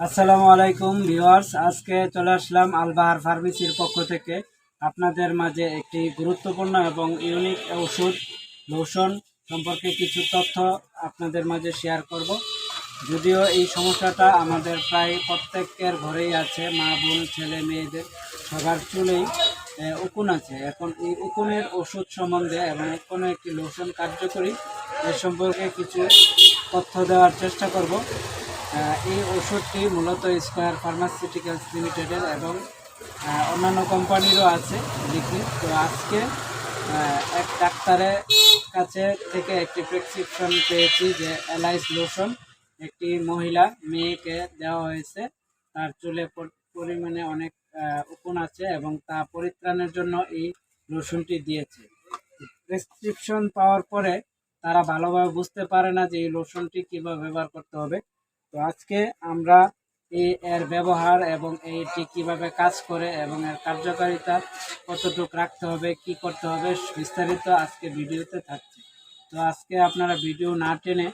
আসসালামু আলাইকুম ভিউয়ার্স, আজকে চলে আসলাম আলবাহার ফার্মেসির পক্ষ থেকে। আপনাদের মাঝে একটি গুরুত্বপূর্ণ এবং ইউনিক ওষুধ, লোশন সম্পর্কে কিছু তথ্য আপনাদের মাঝে শেয়ার করব। যদিও এই সমস্যাটা আমাদের প্রায় প্রত্যেকের ঘরেই আছে, মা, বোন, ছেলে, মেয়েদের, সবার চুলেই উকুন আছে। এখন এই উকুনের ওষুধ সম্বন্ধে এবং উকুনের একটি লোশন কার্যকরী এ সম্পর্কে কিছু তথ্য দেওয়ার চেষ্টা করব। এই ওষুধটি মূলত স্কোয়ার ফার্মাসিউটিক্যালস লিমিটেডের এবং অন্যান্য কোম্পানিরও আছে বিক্রি তো আজকে এক ডাক্তারের কাছে থেকে একটি প্রেসক্রিপশন পেয়েছি যে এলাইস লোশন একটি মহিলা মেয়েকে দেওয়া হয়েছে। তার চুলে পরিমাণে অনেক উকুন আছে এবং তা পরিত্রাণের জন্য এই লোশনটি দিয়েছে। প্রেসক্রিপশন পাওয়ার পরে তারা ভালোভাবে বুঝতে পারে না যে এই লোশনটি কীভাবে ব্যবহার করতে হবে। তো আজকে আমরা এই এর ব্যবহার এবং এইটি কীভাবে কাজ করে এবং এর কার্যকারিতা কতটুকু রাখতে হবে, কি করতে হবে বিস্তারিত আজকে ভিডিওতে থাকছে। তো আজকে আপনারা ভিডিও না টেনে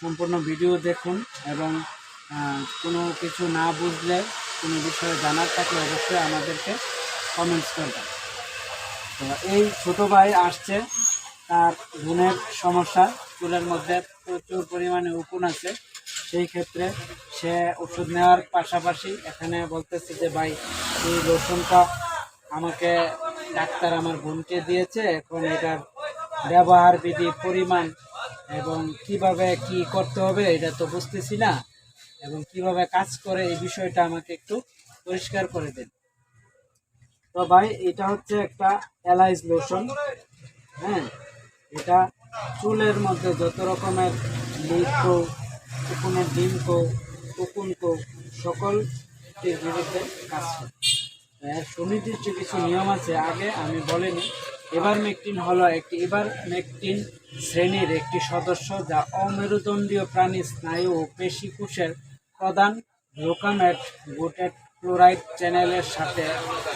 সম্পূর্ণ ভিডিও দেখুন এবং কোনো কিছু না বুঝলে, কোনো বিষয়ে জানার থাকলে অবশ্যই আমাদেরকে কমেন্টস করবেন। তো এই ছোট ভাই আসছে, তার বোনের সমস্যা, চুলের মধ্যে প্রচুর পরিমাণে উকুন আছে। সেই ক্ষেত্রে সে ওষুধ নেওয়ার পাশাপাশি এখানে বলতেছে যে, ভাই, এই লোশনটা আমাকে ডাক্তার আমার বোনকে দিয়েছে। এখন এটার ব্যবহার বিধি, পরিমাণ এবং কীভাবে কি করতে হবে এটা তো বুঝতেছি না এবং কীভাবে কাজ করে এই বিষয়টা আমাকে একটু পরিষ্কার করে দেন। তো ভাই, এটা হচ্ছে একটা এলাইজ লোশন। হ্যাঁ এটা চুলের মধ্যে যত রকমের লিক কো উকুনের ডিম কো উকুন কো, সকলটির বিরুদ্ধে কাজ করে। সুনির্দিষ্ট কিছু নিয়ম আছে, আগে আমি বলিনি, এবার মেকটিন হলো একটি, এবার মেকটিন শ্রেণির একটি সদস্য যা অমেরুদণ্ডীয় প্রাণী, স্নায়ু ও পেশিকোষের প্রধান গ্লুকামেট গুটেট ক্লোরাইড চ্যানেলের সাথে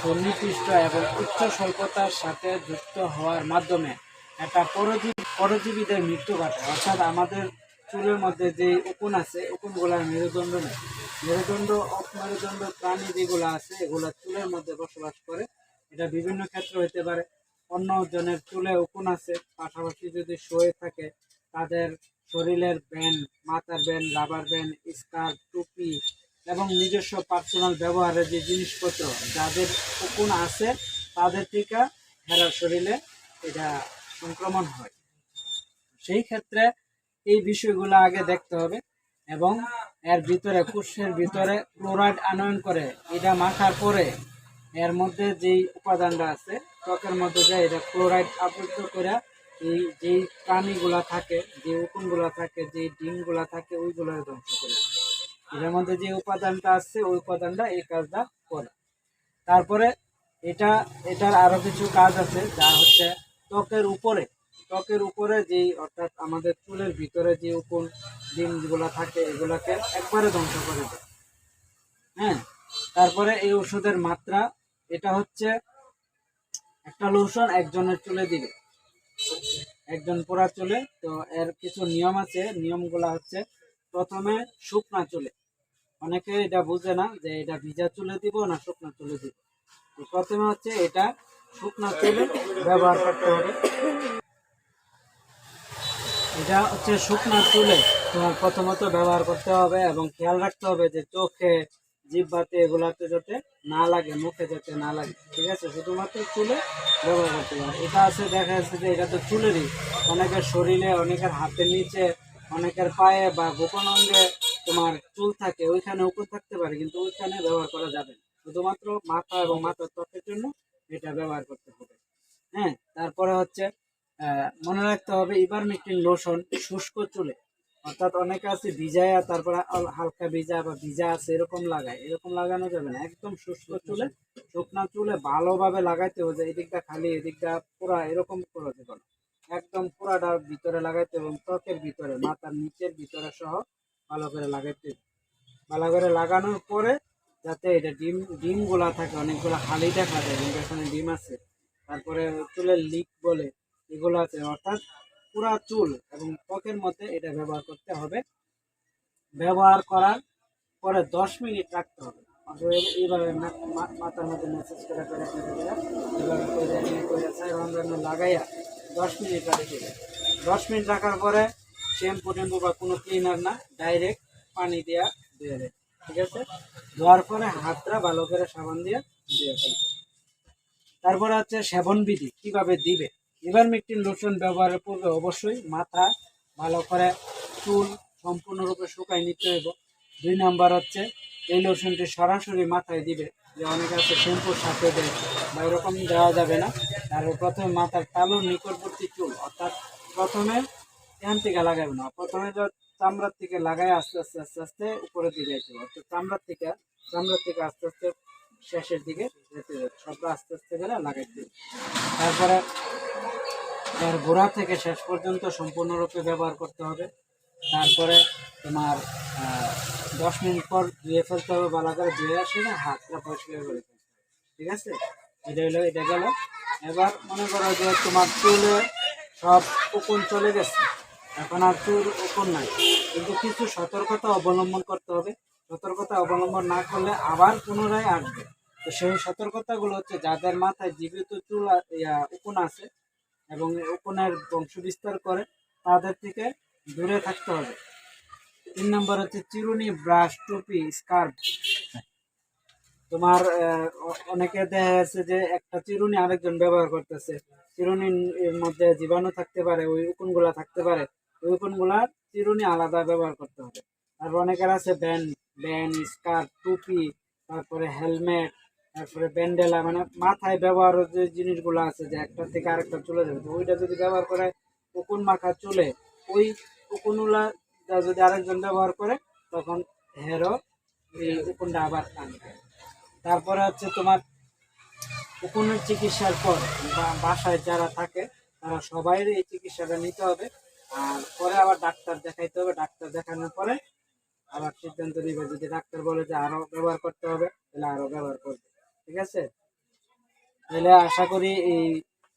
সুনির্দিষ্ট এবং উচ্চ স্বল্পতার সাথে যুক্ত হওয়ার মাধ্যমে একটা পরজীবী পরজীবীদের মৃত্যু ঘটায় অর্থাৎ আমাদের চুলের মধ্যে যে উকুন আছে উকুনগুলার মেরুদণ্ড নেই মেরুদণ্ড, অপমেরুদণ্ড, প্রাণী যেগুলো আছে, এগুলো চুলের মধ্যে বসবাস করে। এটা বিভিন্ন ক্ষেত্রে হতে পারে। অন্য জনের চুলে উকুন আছে, পাশাপাশি যদি শুয়ে থাকে, তাদের শরীরের ব্যান্ড, মাথার ব্যান্ড, রাবার ব্যান্ড, স্কার্ফ, টুপি এবং নিজস্ব পার্সোনাল ব্যবহারের যে জিনিসপত্র, যাদের উকুন আছে, তাদের টিকা হেরার শরীরে এটা সংক্রমণ হয়। সেই ক্ষেত্রে এই বিষয়গুলো আগে দেখতে হবে এবং এর ভিতরে, কোষের ভিতরে ক্লোরাইড আনয়ন করে, এটা মাখার পরে এর মধ্যে যেই উপাদানটা আছে, ত্বকের মধ্যে যে এটা ক্লোরাইড আবৃত করে এই যেই প্রাণীগুলা থাকে, যে উকুনগুলা থাকে, যে ডিমগুলা থাকে, ওইগুলো ধ্বংস করে এটার মধ্যে যে উপাদানটা আছে, ওই উপাদানটা এই কাজটা করে। তারপরে এটা, এটার আরও কিছু কাজ আছে, যা হচ্ছে ত্বকের উপরে। ত্বকের উপরে যেই, অর্থাৎ আমাদের চুলের ভিতরে যে উকুন ডিমগুলো থাকে, এগুলোকে একবারে ধ্বংস করে দেয়। হ্যাঁ? তারপরে এই ওষুধের মাত্রা, এটা হচ্ছে একটা লোশন একজনের চুলে দিবে। একজন পোড়া চুলে, তো এর কিছু নিয়ম আছে। নিয়মগুলা হচ্ছে প্রথমে শুকনা চুলে। অনেকে এটা বুঝে না যে এটা ভিজা চুলে দিব না শুকনা চুলে দিব। তো প্রথমে হচ্ছে এটা শুকনা চুলে ব্যবহার করতে হবে। এটা হচ্ছে শুকনো চুলে। তোমার প্রথমত ব্যবহার করতে হবে এবং খেয়াল রাখতে হবে যে চোখে, জিব্বাতে এগুলাতে যাতে না লাগে, মুখে যাতে না লাগে। ঠিক আছে? শুধুমাত্র চুলে ব্যবহার করতে হবে। এটা আছে, দেখা যাচ্ছে যে এটা তো চুলেরই। অনেকের শরীরে, অনেকের হাতের নিচে, অনেকের পায়ে বা গোপন অঙ্গে তোমার চুল থাকে, ওইখানে উপর থাকতে পারে, কিন্তু ওইখানে ব্যবহার করা যাবে শুধুমাত্র মাথা এবং মাথার ত্বকের জন্য এটা ব্যবহার করতে হবে। হ্যাঁ? তারপরে হচ্ছে মনে রাখতে হবে ইবারমেকটিন লোশন শুষ্ক চুলে, অর্থাৎ অনেকে আছে ভিজায়া, তারপরে হালকা ভিজা বা ভিজা আছে, এরকম লাগায় এরকম লাগানো যাবে না, একদম শুষ্ক চুলে, শুকনা চুলে ভালোভাবে লাগাইতে হবে যে এদিকটা খালি, এদিকটা পুরা, এরকম করা যাবে না একদম পুরাটা ভিতরে লাগাইতে এবং ত্বকের ভিতরে, মাথার নিচের ভিতরে সহ ভালো করে লাগাইতে। ভালো করে লাগানোর পরে যাতে এটা ডিম, ডিমগুলা থাকে, অনেকগুলো খালি দেখা যায় এখানে ডিম আছে, তারপরে চুলের লিক বলে এগুলো আছে, অর্থাৎ পুরা চুল এবং ত্বকের মধ্যে এটা ব্যবহার করতে হবে। ব্যবহার করার পরে দশ মিনিট রাখতে হবে। এইভাবে মাথার মধ্যে মেসেজ করে করে এইভাবে লাগাইয়া দশ মিনিট হবে। দশ মিনিট রাখার পরে শ্যাম্পু টেম্পু বা কোনো ক্লিনার না ডাইরেক্ট পানি দিয়া ধুয়ে দেয় ঠিক আছে? ধোয়ার পরে হাতটা ভালো করে সাবান দিয়ে ধুয়ে ফেলবে। তারপরে হচ্ছে সেবন বিধি, কীভাবে দিবে? ইভারমেকটিন লোশন ব্যবহারের পূর্বে অবশ্যই মাথা, ভালো করে চুল সম্পূর্ণরূপে শুকাই নিতে হইব। দুই নাম্বার হচ্ছে, এই লোশনটি সরাসরি মাথায় দিবে। যে অনেকে আছে শ্যাম্পুর সাথে দেয় বা এরকম দেওয়া যাবে না। তারপর প্রথমে মাথার তালুর নিকটবর্তী চুল, অর্থাৎ প্রথমে এখান থেকে লাগাবে না, প্রথমে যে চামড়ার থেকে লাগাই আস্তে আস্তে আস্তে আস্তে উপরে দিকে যেতে হবে। অর্থাৎ চামড়ার থেকে চামড়ার থেকে আস্তে আস্তে শেষের দিকে সবটা আস্তে আস্তে করে লাগাইতে তারপরে এর গোড়া থেকে শেষ পর্যন্ত সম্পূর্ণরূপে ব্যবহার করতে হবে। তারপরে তোমার দশ মিনিট পর ধুয়ে ফেলতে হবে, ভালো করে ধুয়ে আসে না, হাতটা পরিষ্কার করে ঠিক আছে? এটা হলো, এটা গেল। এবার মনে করো যে তোমার চুলে সব উকুন চলে গেছে। এখন আর চুল উকুন নাই। কিন্তু কিছু সতর্কতা অবলম্বন করতে হবে। সতর্কতা অবলম্বন না করলে আবার পুনরায় আসবে। তো সেই সতর্কতাগুলো হচ্ছে যাদের মাথায় জীবিত চুল উকুন আছে এবং উকুনের বংশ বিস্তার করে, তাদের থেকে দূরে থাকতে হবে। তিন নম্বর হচ্ছে চিরুনি, ব্রাশ, টুপি, স্কার্ফ। তোমার অনেকে দেখা যাচ্ছে যে একটা চিরুনি আরেকজন ব্যবহার করতেছে। চিরুনির মধ্যে জীবাণু থাকতে পারে, ওই উকুনগুলা থাকতে পারে। ওই উকুনগুলা চিরুনি আলাদা ব্যবহার করতে হবে। তারপর অনেকের আছে ব্যান্ড। ব্যান্ড স্কার্ফ, টুপি, তারপরে হেলমেট, তারপরে ব্যান্ডেলা মানে মাথায় ব্যবহার যে জিনিসগুলো আছে যে একটা থেকে আরেকটা চলে যাবে। তো ওইটা যদি ব্যবহার করে উকুন মাখা চলে, ওই উকুনগুলা যদি আরেকজন ব্যবহার করে, তখন হেরো এই উকুনটা আবার টানবে। তারপরে হচ্ছে তোমার উকুনের চিকিৎসার পর বাসায় যারা থাকে, তারা সবাই এই চিকিৎসাটা নিতে হবে। আর পরে আবার ডাক্তার দেখাইতে হবে। ডাক্তার দেখানোর পরে আবার সিদ্ধান্ত নিবে যদি ডাক্তার বলে যে আরও ব্যবহার করতে হবে, তাহলে আরও ব্যবহার করবে। ঠিক আছে? তাহলে আশা করি এই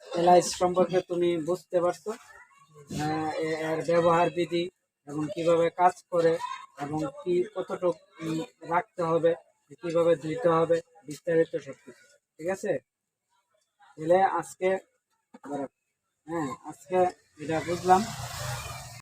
এলআইস সম্পর্কে তুমি বুঝতে পারছ এর ব্যবহার বিধি এবং কীভাবে কাজ করে এবং কি কতটুকু রাখতে হবে, কীভাবে ধুইতে হবে, বিস্তারিত সবকিছু। ঠিক আছে? তাহলে আজকে। হ্যাঁ আজকে এটা বুঝলাম।